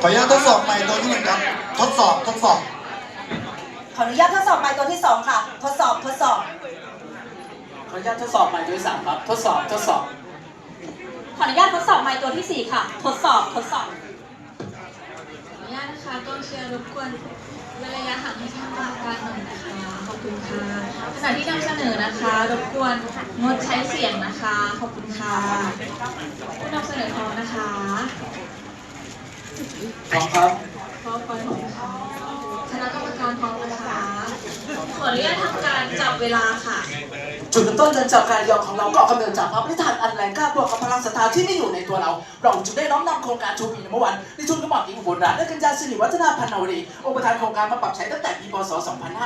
ขออนุญาตทดสอบใหม่ตัวที่หนึ่งครับ ทดสอบทดสอบ ขออนุญาตทดสอบไมค์ตัวที่สองค่ะ ทดสอบทดสอบ ขออนุญาตทดสอบใหม่ตัวที่สามครับ ทดสอบทดสอบ ขออนุญาตทดสอบไมค์ตัวที่4ค่ะ ทดสอบทดสอบ ขออนุญาตนะคะกองเชียร์รบกวนเว้นระยะห่างให้ทางมากการหน่อยนะคะ ขอบคุณค่ะขณะที่นำเสนอนะคะ รบกวนงดใช้เสียงนะคะ ขอบคุณค่ะผู้นำเสนอพร้อมนะคะ พร้อมครับพร้อมไปของค่ะคณะกรรมการพร้อมนะคะขออนุญาตทำการจับเวลาค่ะ จุดเริ่มต้นเดินจากการยอมของเราก็กำเนิดจากพระพิธานอันแรงกล้าบวกกับพลังศรัทธาที่มีอยู่ในตัวเราเราจึงได้น้อมนำโครงการชูปีนเมื่อวันในชุนกระหม่อมหญิงอุบลรัตน์และกัญญาสิริวัฒนาพันนวดีองค์ประธานโครงการมาปรับใช้ตั้งแต่ปีพศ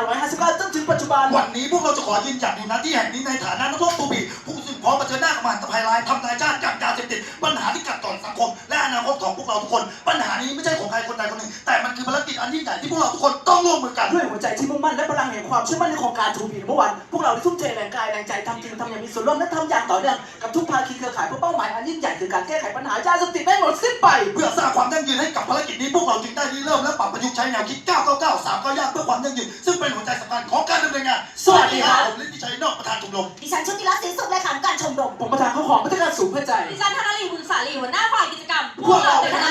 2559 จนถึงปัจจุบัน วันนี้พวกเราจะขอยืนหยัดอยู่ณที่แห่งนี้ในฐานะนักรบตูบีผู้ซึ่งพร้อมเผชิญหน้ากับมารตภัยร้ายทำลายชาติจากยาเสพติดปัญหาที่กัดก่อนสังคม และอนาคตของพวกเราทุกคนปัญหา นี้ไม่ใช่ของใครคนใดคนหนึ่งแต่มันคือภารกิจอันยิ่งใหญ่ที่พวกเราทุกคนต้องร่วมมือกัน ด้วยหัวใจที่มุ่งมั่นและพลังแห่งความเชื่อมั่นในโครงการทูบีเมื่อวันพวกเราได้ทุ่มเทแรงกายแรงใจทำจริงทำอย่างมีส่วนร่วมและทำอย่างต่อเนื่องกับทุกภาคีเครือข่ายเพื่อเป้าหมายอันยิ่งใหญ่คือการแก้ไขปัญหายาเสพติดให้หมดสิ้นไป เพื่อสร้างความยั่งยืนให้กับภารกิจนี้พวกเราจึงได้ริเริ่มและปรับประยุกต์ใช้แนวคิด 999 3ก้าวย่างเพื่อความยั่งยืนซึ่งเป็นหัวใจสำคัญของการดำเนินงานสวัสดีครับผมฤทธิชัยนอกประธานชมรมดิฉันชุติรัตน์ศรีสุขเลขานุการชมรมผมประธานข้อของพัฒนาสูงเพื่อใจดิฉันธนลีบุญสาลีหัวหน้าฝ่ายกิจกรรมพวกเราเป็นคณะ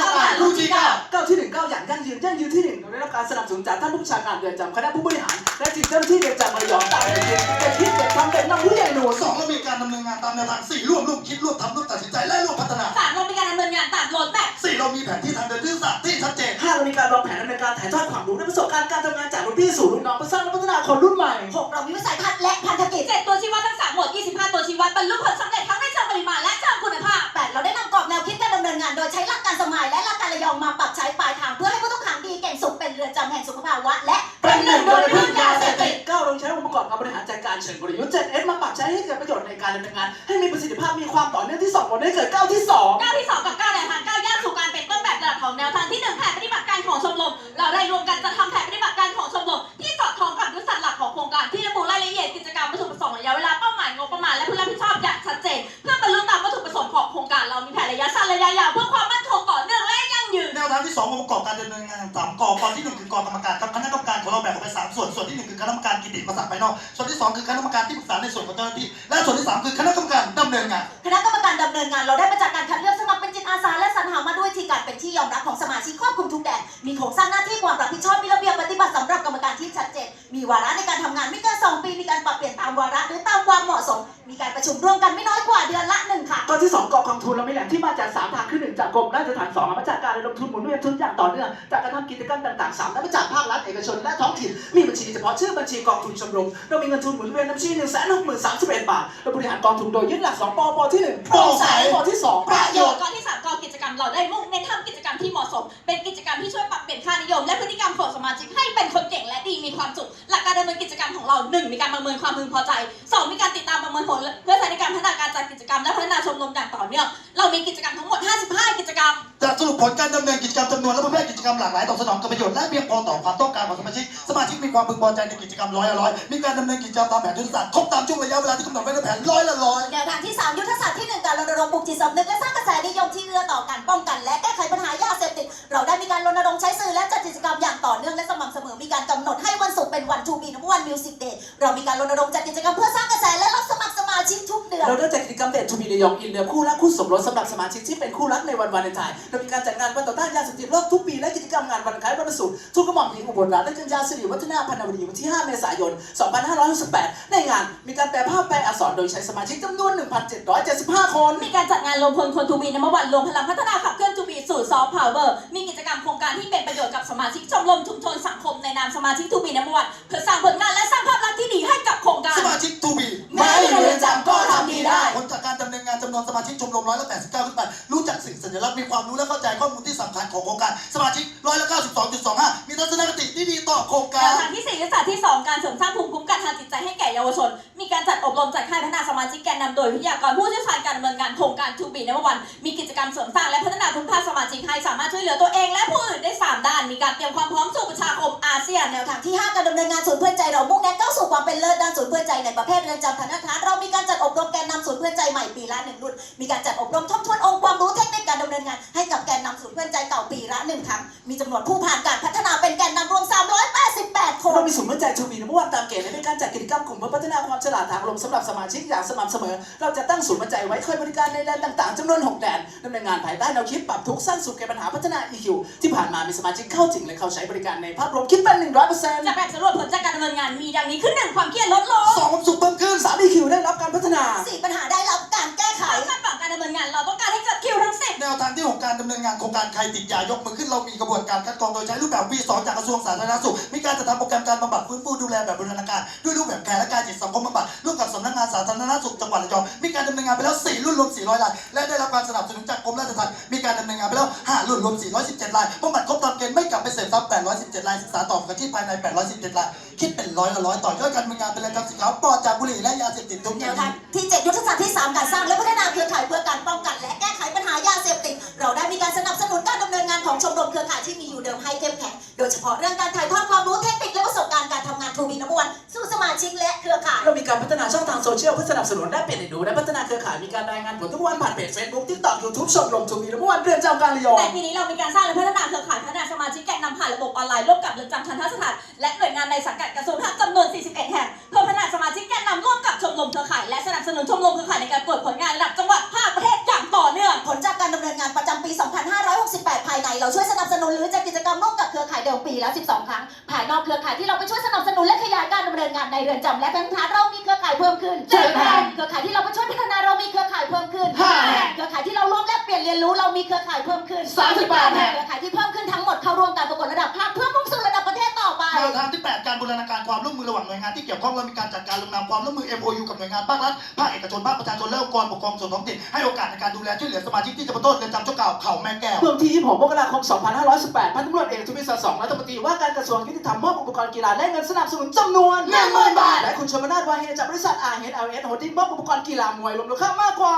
จุนจากท่านผู้ชาการเรือนจำคณะผู้บริหาร และทีมเจ้าหน้าที่เรือนจำระยองต่างเป็นทีมเป็นคิดเป็นทำเป็นนำผู้ใหญ่หน่วยสองเรามีการดำเนินงานตามแนวทางสี่ร่วมร่วมคิดร่วมทำร่วมตัดสินใจและร่วมพัฒนาสามเรามีการดำเนินงานตามโรดแมพสี่เรามีแผนที่ทางเดินที่ศาสตร์ที่ชัดเจนห้าเรามีการวางแผนดำเนินการถ่ายทอดความรู้และประสบการณ์การทำงานจากรุ่นพี่สู่รุ่นน้องเพื่อสร้างและพัฒนาคนรุ่นใหม่หกเรามีวิสัยทัศน์และพันธกิจเจ็ดตัวชี้วัดทั้งสามหมวด25ตัวชี้วัดบรรลุผลสำเร็จทั้งในเชิงปริมาณและเชิงคุณภาพแปดเราได้นำกรอบแนวคิดการดำเนินงาน โดยใช้หลักการสมัยและหลักการระยองมาปรับใช้ปลายทางเพื่อให้ผู้ รือนจำแห่งสุขภาวะและเป็นหนึ่งโดยพึ่งยาเสพติดก้าวลงใช้องค์ประกอบการบริหารจัดการเชิงกลยุทธ์ 7S มาปรับใช้ให้เกิดประโยชน์ในการดำเนินงาน ให้มีประสิทธิภาพมีความต่อเนื่องที่ส่งผลให้เกิดก้าวที่สองก้าวที่2กับก้าวแนวทางก้าวย่างสู่การเป็นต้นแบบระดับของแนวทางที่1แผนปฏิบัติการของชมรมเราได้รวมกันจะทำแผนปฏิบัติการของชมรม ที่สององค์ประกอบการดำเนินงานสามกอกรที่หนึ่งคือกองกรรมการครับคณะกรรมการของเราแบ่งออกเป็นสามส่วน ส่วนที่หนึ่งคือคณะกรรมการกิตติประสาภายนอก ส่วนที่สองคือคณะกรรมการที่ปรึกษาในส่วนของเจ้าหน้าที่ และส่วนที่สามคือคณะกรรมการดำเนินงาน คณะกรรมการดำเนินงานเราได้มาจากการคัดเลือกสมัครเป็นจิตอาสาและสรรหามาด้วยที่การเป็นที่ยอมรับของสมาชิกครอบคลุมทุกแดน มีโครงสร้างหน้าที่ความรับผิดชอบ มีระเบียบปฏิบัติสำหรับกรรมการที่ชัดเจน มีวาระในการทำงานไม่เกินสองปี มีการปรับเปลี่ยนตามวาระหรือตามความเหมาะสม มีการประชุมร่วมกันไม่น้อยกว่าเดือนละหนึ่งค่ะข้อที่ 2กองกองทุนเรามีแหล่งที่มาจาก 3 ทางคือ1จากกรมราชทัณฑ์สองมาจากการระดมทุนหมุนเวียนทุนอย่างต่อเนื่องจากการทำกิจกรรมต่างๆ3และมาจากภาครัฐเอกชนและท้องถิ่นมีบัญชีเฉพาะชื่อบัญชีกองทุนชมรมเรามีเงินทุนหมุนเวียนในบัญชี1 6 3 1บาทเราบริหารกองทุนโดยยึดหลัก2ปปที่1โปร่งใสปที่2ประโยชน์กองที่3กองกิจกรรมเราได้มุ่งเน้นทำกิจกรรมที่เหมาะสม เป็นกิจกรรมที่ช่วยปรับเปลี่ยนค่านิยม และพฤติกรรมของสมาชิกให้เป็นคนเก่งและดีมีความสุขหลักการดำเนินกิจกรรมของเรา 1. มีการประเมินความพึงพอใจ 2. มีการติดตามประเมินผลเพื่อใช้ในการพัฒนาการจัดกิจกรรมและพัฒนาชมรมอย่างต่อเนื่องเรามีกิจกรรมทั้งหมด 55 กิจกรรมจากสรุปผลการดำเนินกิจกรรมจำนวนและประเภทกิจกรรมหลากหลายตอบสนองกับประโยชน์และเพียงพอต่อความต้องการของสมาชิก สมาชิกมีความพึงพอใจในกิจกรรมร้อยละร้อยมีการดำเนินกิจกรรมตามแผนยุทธศาสตร์ครบตามช่วงระยะเวลาที่กำหนดไว้ในแผนร้อยละร้อยแนวทางที่ 3 ยุทธศาสตร์ที่ 1 การรณรงค์ปลุกจิตสำนึกและสร้างกระแสนิยมที่เอื้อต่อการป้องกัน และแก้ไขปัญหายาเสพติด เราได้มีการรณรงค์ใช้สื่อและจัดกิจกรรมอย่างต่อเนื่องและสม่ำเสมอ มีการกำหนดให้วันศุกร์เป็นวันทูบีนวันมิวสิกเดย์เรามีการรณรงค์จัดกิจกรรมเพื่อสร้างกระแสและรับสมัครสมา ชิกทุกเดือน เราได้จัดกิจกรรมเดททูบีระยองอินเลิฟคู่รักคู่สมรสสำหรับสมาชิกที่เป็นคู่รักในวันวาเลนไทน์เรามีการจัดงานวันต่อต้านยาเสพติดโลกทุกปีและกิจกรรมงานวันคล้ายวันศุกร์ทุกกระหม่อมหญิงอุบลรัตน์และกัญญาสิริวัฒนาพันนวดีวันที่ 5 เมษายน 2568 ในงานมีการแปลภาพแปลอักษรโดยใช้สมาชิกจำนวน 1,775 คน มีการจัดงานรวมพลคนทูบีนมวันรวมพลังพัฒนาขับเคลื่อนทูบีสู่ซอฟต์พาวเวอร์มีกิจกรรมโครงการที่เป็นประโยชน์กับสมาชิกชมรมชุมชนสังคมในนามสมาชิกทูบีนมวันเพื่อสร้างผลงานและสร้างภาพลักษณ์ที่ดีให้กับโครงการสมาชิกทูบี ไม่เรือนจำก็ทำดีได้ ผลจากการดำเนินงานจำนวนสมาชิกชมรมร้อยละ89 ขึ้นไป รู้จักสิ่งสัญลักษณ์มีความรู้และเข้าใจข้อมูลที่สำคัญของโครงการ สมาชิกร้อยละ92.25 มีทัศนคติที่ดีต่อโครงการวทานที่สี่และศาสตร์ที่สองการเสริมสร้างภูมิคุ้มกันทางจิตใจให้แก่เยาวชน การจัดอบรมจัดค่ายพัฒนาสมาชิกแกนนำโดยวิทยากรผู้เชี่ยวชาญการดำเนินงานโครงการทูบีในวันมีกิจกรรมเสริมสร้างและพัฒนาคุณภาพสมาชิกให้สามารถช่วยเหลือตัวเองและผู้อื่นได้ 3 ด้าน มีการเตรียมความพร้อมสู่ประชาคมอาเซียนแนวทางที่ 5 การดำเนินงานศูนย์เพื่อนใจเรามุ่งเน้นเข้าสู่ความเป็นเลิศด้านศูนย์เพื่อนใจในประเภทเรือนจำธนาคารเรามีการจัดอบรมแกนนำศูนย์เพื่อนใจใหม่ปีละหนึ่งรุ่นมีการจัดอบรมทบทวนองค์ความรู้เทคนิคการดำเนินงานให้กับแกนนำศูนย์เพื่อนใจเก่าปีละหนึ่งครั้งมีจำนวนผู้ผ่านการพัฒนา เรามีศูนย์วิจัยทูบีนเมื่อวันตามเกณฑ์และเป็นการจัดกิจกรรมกลุ่มเพื่อพัฒนาความฉลาดทางลมสำหรับสมาชิกอย่างสม่ำเสมอ เราจะตั้งศูนย์วิจัยไว้คอยบริการในแดนต่างๆจำนวน 6 แดนดำเนินงานภายใต้แนวคิดปรับทุกข์สร้างสุขแก้ปัญหาพัฒนา EQ ที่ผ่านมามีสมาชิกเข้าถึงและเข้าใช้บริการในภาพรวมคิดเป็น100%จากแบบสำรวจผลจากการดำเนินงานมีดังนี้ขึ้นหนึ่งความเครียดลดลงสองความสุขเพิ่มขึ้น3 EQ ได้รับการพัฒนาสี่ปัญหาได้รับ การแก้ไขคาดหวังการดำเนินงาน เราต้องการให้เกิดคิวทั้งสิบแนวทางที่ของการดำเนินงานโครงการใครติดยายกมือขึ้นเรามีกระบวนการคัดกรองโดยใช้รูปแบบวีสองจากกระทรวงสาธารณสุข มีการจัดทำโปรแกรมการบำบัดฟื้นฟูดูแลแบบบูรณาการด้วยรูปแบบแคร์และการจิตสังคมบำบัดร่วมกับสำนักงานสาธารณสุขจังหวัดระยองมีการดำเนินงานไปแล้ว 4 รุ่นรวม 400รายและได้รับการสนับสนุนจากกรมราชทัณฑ์มีการดำเนินงานไปแล้ว 5 รุ่นรวม 417รายบำบัดครบตามเกณฑ์ไม่กลับไปเสพซ้ำ817รายศึกษาต่อกับที่ภายใน 817รายคิดเป็นร้อยละร้อยต่อยอดการดำเนินงานเป็นรายการสินค้าปลอดจากบุหรี่และยาเสพติดทุกชแนนิวดทางที่7ยุทธศาสตร์ที่3การสร้างและพัฒนาเครือข่ายเพื่อการป้องกัน และแก้ไขปัญหายาเสพติด เราได้มีการสนับสนุนการดำเนินงานของชมรมเครือข่ายที่มีอยู่เดิมให้เข้มแข็ง โดยเฉพาะเรื่องการถ่ายทอดความรู้เทคนิคและประสบการณ์การทำงานทูบีนวันสู่สมาชิกและเครือข่าย เรามีการพัฒนาช่องทางโซเชียลเพื่อสนับสนุนและเปลี่ยนดูและพัฒนาเครือข่ายมีการรายงานผลทุกวันผ่านเพจ Facebook TikTok YouTube ชมรมทูบีเมื่อวันเดือนจำการระยองแต่ปีนี้เรามีการสร้างและพัฒนาเครือข่ายพัฒนาสมาชิกแกนนำผ่านระบบออนไลน์ร่วมกับเรือนจำทันทสถานและหน่วยงานในสังกัดกระทรวงทหารจำนวน 41 แห่งเพื่อพัฒนา ร่วมกับชมรมเครือข่ายและสนับสนุนชมรมเครือข่ายในการตรวจผลงานระดับจังหวัดภาคประเทศอย่างต่อเนื่อง ผลจากการดำเนินงานประจำปี 2568 ภายใน เราช่วยสนับสนุนหรือจัดกิจกรรมร่วมกับเครือข่ายเดิมปีละ12 ครั้ง ภายนอกเครือข่ายที่เราไปช่วยสนับสนุนและขยายการดำเนินงานในเรือนจำและเป็นฐานเรามีเครือข่ายเพิ่มขึ้นเจ็ดแห่งเครือข่ายที่เราไปช่วยพัฒนาเรามีเครือข่ายเพิ่มขึ้นห้าแห่งเครือข่ายที่เราร่วมแลกเปลี่ยนเรียนรู้เรามีเครือข่ายเพิ่มขึ้นสามสิบแปดแห่งเครือข่ายที่เพิ่ม นวทางที่ 8 การบูรณาการความร่วมมือระหว่างหน่วยงานที่เกี่ยวข้องและมีการจัดการลงนามความร่วมมือ MOU กับหน่วยงานภาครัฐภาคเอกชนภาคประชาชนและองค์กรปกครองส่วนท้องถิ่นให้โอกาสในการดูแลช่วยเหลือสมาชิกที่จะมาโทษเรือนจำชั่วคราวเขาแม่แก้วเมื่อวันที่ 26มกราคม 2518 พันตำรวจเอกทวีสอดสองรัฐมนตรีว่าการกระทรวงยุติธรรมมอบอุปกรณ์กีฬาและเงินสนับสนุนจำนวน10,000บาทและคุณชมนาทวาเฮจากบริษัทอาเฮดเอลเอสโฮดดิ้งมอบอุปกรณ์กีฬามวยรวมมูลค่ามากกว่า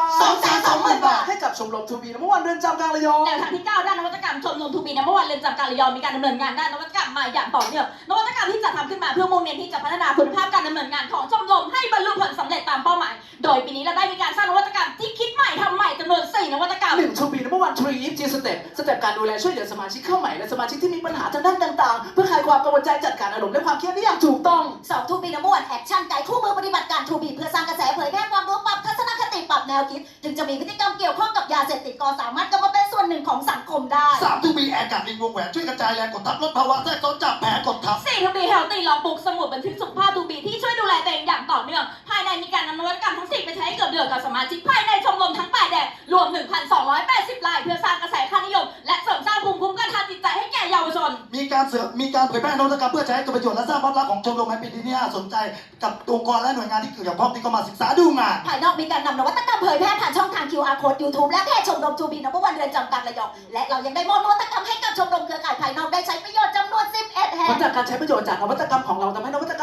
220,000บาทให้กับชมรมทูบีเมื่อวันเดือนจำกลางระยองแนวทางที่ 9 ด้านนวัตกรรมชมรมทูบีนเมื่อวันเรือนจำการระยองมีการดำเนินงานด้านนวัตกรรมมาอย่างต่อเนื่องนวัตกรรมที่จะทำขึ้นมาเพื่อมุ่งเน้นที่จะพัฒนาคุณภาพการดำเนินงานของชมรมให้บรรลุผลสำเร็จตามเป้าหมาย โดยปีนี้เราได้มีการสร้างนวัตกรรมที่คิดใหม่ทำใหม่จำนวน4นวัตกรรม หนึ่งทูบีเมื่อวันทรีจีสเต็ปสเต็ปการดูแลช่วยเหลือสมาชิกเข้าใหม่และสมาชิกที่มีปัญหาทางด้านต่างๆ เพื่อคลายความกังวลใจจัดการอารมณ์และความเครียดได้อย่างถูกต้อง 2ทูบีนวันแอคชั่นไกด์คู่มือปฏิบัติการทูบีเพื่อสร้างกระแสเผยแพร่ความรู้ นวคิด ถึงจะมีพฤติกรรมเกี่ยวข้องกับยาเสพติดก็สามารถกลับมาเป็นส่วนหนึ่งของสังคมได้3ทูบีแอร์กัดลิงวงแหวนช่วยกระจายแรงกดทับลดภาวะแทรกซ้อนจากแผลกดทับ4ทูบีเฮลตี้ลองปลูกสมุดบันทึกสุขภาพทูบีที่ช่วยดูแลตัวเองอย่างต่อเนื่อง ภายในมีการนำนวัตกรรมทั้ง4ไปใช้ให้เกิดประโยชน์กับสมาชิกภายในชมรมทั้ง8แดนรวม 1,280ราย เพื่อสร้างกระแสค่านิยม และเสริมสร้างภูมิคุ้มกันทางจิตใจให้แก่เยาวชน มีการเสริมมีการเผยแพร่นวัตกรรมเพื่อใช้ให้เกิดประโยชน์และสร้างภาพลักษณ์ของชมรมให้เป็นที่น่าสนใจกับองค์กรและหน่วยงานที่เกี่ยวข้องที่เข้ามาศึกษาดูงาน ภายนอกมีการนำนวัตกรรมเผยแพร่ผ่านช่องทาง QR Code YouTube และเพจชมรมทูบีนวันเรือนจำกลางระยองและเรายังได้มอบนวัตกรรมให้กับชมรมเครือข่ายภายนอกได้ใช้ประโยชน์จำนวน11แห่ผงลจากการใช้ประโยชน์จากนวัตกรรมของเราทำให้นวัตกรรม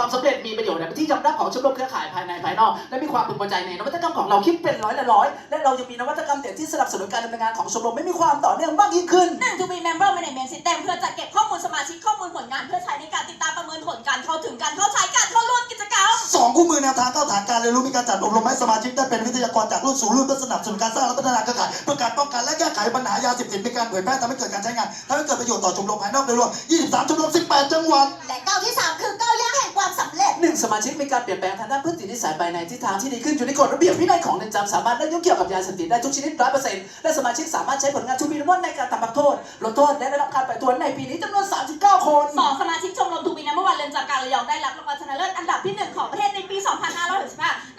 ความสำเร็จมีประโยชน์และเป็นที่ยอมรับของชมรมเครือข่ายภายในภายนอก และมีความพึงพอใจในนวัตกรรมของเราคิดเป็นร้อยละร้อยและเรายังมีนวัตกรรมเด่นที่สนับสนุนการดำเนินงานของชมรมไม่มีความต่อเนื่องมากยิ่งขึ้น1 to be member management system เพื่อจัดเก็บข้อมูลสมาชิกข้อมูลผลงานเพื่อใช้ในการติดตามประเมินผลการเข้าถึงการเข้าใช้การเข้าร่วมกิจกรรมสองคู่มือแนวทางเข้าฐานการเรียนรู้มีการจัดอบรมให้สมาชิกได้เป็นวิทยากรจากรุ่นสู่รุ่นเพื่อสนับสนุนการสร้างและพัฒนาเครือข่ายเพื่อการป้องกันและแก้ไขปัญหายาเสพติดมีการเผยแพร่ทำให้เกิดการใช้งานทำให้เกิดประโยชน์ต่อชมรมภายนอกโดยรวม 23 ชมรม 18 จังหวัดและก้าวที่ 3 คือก้าวย่างแห่งความสำเร็จ หนึ่งสมาชิกมีการเปลี่ยนแปลงทางด้านพฤตินิสัยไปในทิศทางที่ดีขึ้นอยู่ในกฎระเบียบวินัยของเรือนจำสามารถและยุ่งเกี่ยวกับยาเสพติดได้ทุกชนิดร้อยเปอร์เซ็นต์และสมาชิกสามารถใช้ผลงานทูบีนวันในการทำพักโทษลดโทษและได้รับการปล่อยตัวในปีนี้จำนวน 39 คน สองสมาชิกชมรมทูบีนัมเบอร์วันเรือนจำการระยองได้รับรางวัลชนะเลิศอันดับที่1ของประเทศในปี 2565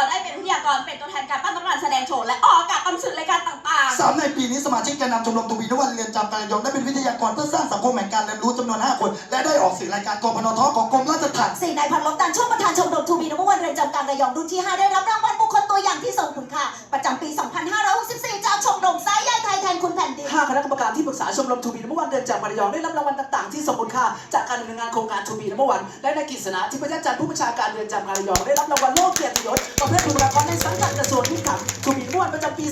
เราได้เป็นวิทยากรเป็นตัวแทนการปั้นน้ำนานแสดงโชว์และออกอากาศตามสื่อรายการต่างสามในปีนี้สมาชิกแกนนำชมรมตูบีนวันเรียนจำการยองได้เป็นวิทยากรเพื่อสร้างสังคมแห่งการเรียนรู้จำนวน 5 คน และได้ออกสื่อรายการกพนทของกรมราชทัณฑ์สี่นายพันลบตันช่วงประธานชมรมทูบีนวันเรียนจำกลางระยองรุ่นที่ 5 ได้รับรางวัลบุค ตัวอย่างที่ทรงคุณค่าประจำปี 2564จากชมรมสายใยไทยแทนคุณแผ่นดิน ห้าคณะกรรมการที่ปรึกษาชมรมทูบีเมื่อวันเดือนจากมระยองได้รับรางวัลต่างๆ ที่สมบูรณ์ค่าจากการดำเนินงานโครงการทูบีเมื่อวันและในกิจสนะที่พระเจ้าจันทร์ผู้บัญชาการเรือนจำมระยองได้รับรางวัลโลกเกียรติยศประเภทบุคลากรในสังกัดกระทรวงยุติธรรมทูบีเมื่อวันประจำปี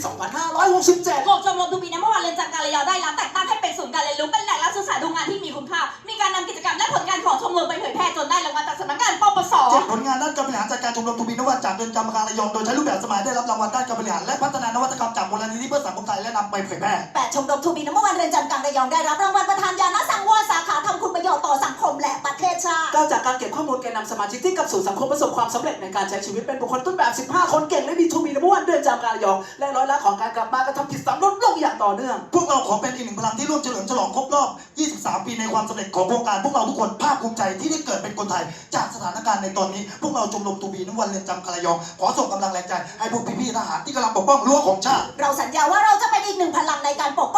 2567ๆกรมชมรมทูบีนัมเบอร์วันเรือนจำการระยองได้รับแต่งตั้งให้เป็นศูนย์การเรียนรู้เป็นแหล่งรับศึกษาดูงานที่มีคุณค่า มีการนำกิจกรรมและผลงานของชมรมไปเผยแพร่จนได้รางวัลจากสำนักงานป รบริหารจัดการชมรมทูบีนวัตจากเรือนจำกลางระยองโดยใช้รูปแบบสมัยได้รับรางวัลด้านการบริหารและพัฒนานวัตกรรมจากมูลนิธิเพื่อสังคมไทยและนำไปเผยแพร่แปดชมรมทูบีน้ำมันเรือนจำกลางระยองได้รับรางวัลประธานยานะสังวรสาขาทำคุณประโยชน์ต่อสังคมและประ เทศชาติก็จากการเก็บข้อมูลแกนนำสมาชิกที่กับสู่สังคมประสบความสำเร็จในการใช้ชีวิตเป็นบุคคลต้นแบบ 15 คนเก่งและดีทูมีนวันเดือนจำการระยอง และร้อยละของการกลับมากระทำผิดซ้ำลดลงอย่างต่อเนื่อง พวกเราขอเป็นอีกหนึ่งพลังที่ร่วมเฉลิมฉลองครบรอบ 23 ปีในความสำเร็จของโครงการพวกเราทุกคนภาคภูมิใจที่ได้เกิดเป็นคนไทย จากสถานการณ์ในตอนนี้ พวกเราชมรมทูบีนวันเรือนจำกระยอง ขอส่งกำลังแรงใจให้พวกพี่ๆทหารที่กำลังปกป้องรั้วของชาติ เราสัญญาว่าเราจะเป็นอีกหนึ่งพลังในการปกป้อง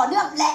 ต่อเนื่องและ